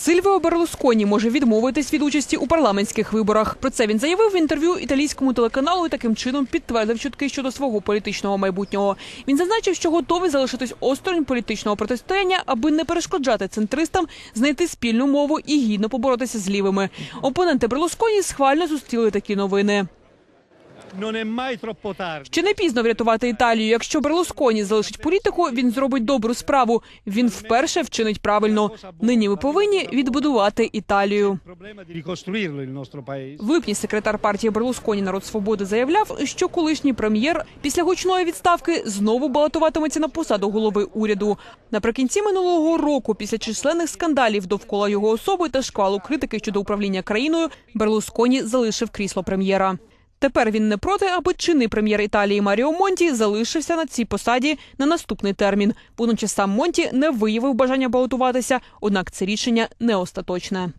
Сильвіо Берлусконі може відмовитись від участі у парламентських виборах. Про це він заявив в інтерв'ю італійському телеканалу і таким чином підтвердив чутки щодо свого політичного майбутнього. Він зазначив, що готовий залишитись осторонь політичного протистояння, аби не перешкоджати центристам знайти спільну мову і гідно поборотися з лівими. Опоненти Берлусконі схвально зустріли такі новини. Ще не пізно врятувати Італію. Якщо Берлусконі залишить політику, він зробить добру справу. Він вперше вчинить правильно. Нині ми повинні відбудувати Італію. Problema di ricostruirlo il nostro paese. В липні секретар партії Берлусконі Народ Свободи заявляв, що колишній прем'єр після гучної відставки знову балотуватиметься на посаду голови уряду. Наприкінці минулого року, після численних скандалів довкола його особи та шквалу критики щодо управління країною, Берлусконі залишив крісло прем'єра. Тепер він не проти, аби чинний прем'єр Італії Маріо Монті залишився на цій посаді на наступний термін. Водночас сам Монті не виявив бажання балотуватися, однак це рішення не остаточне.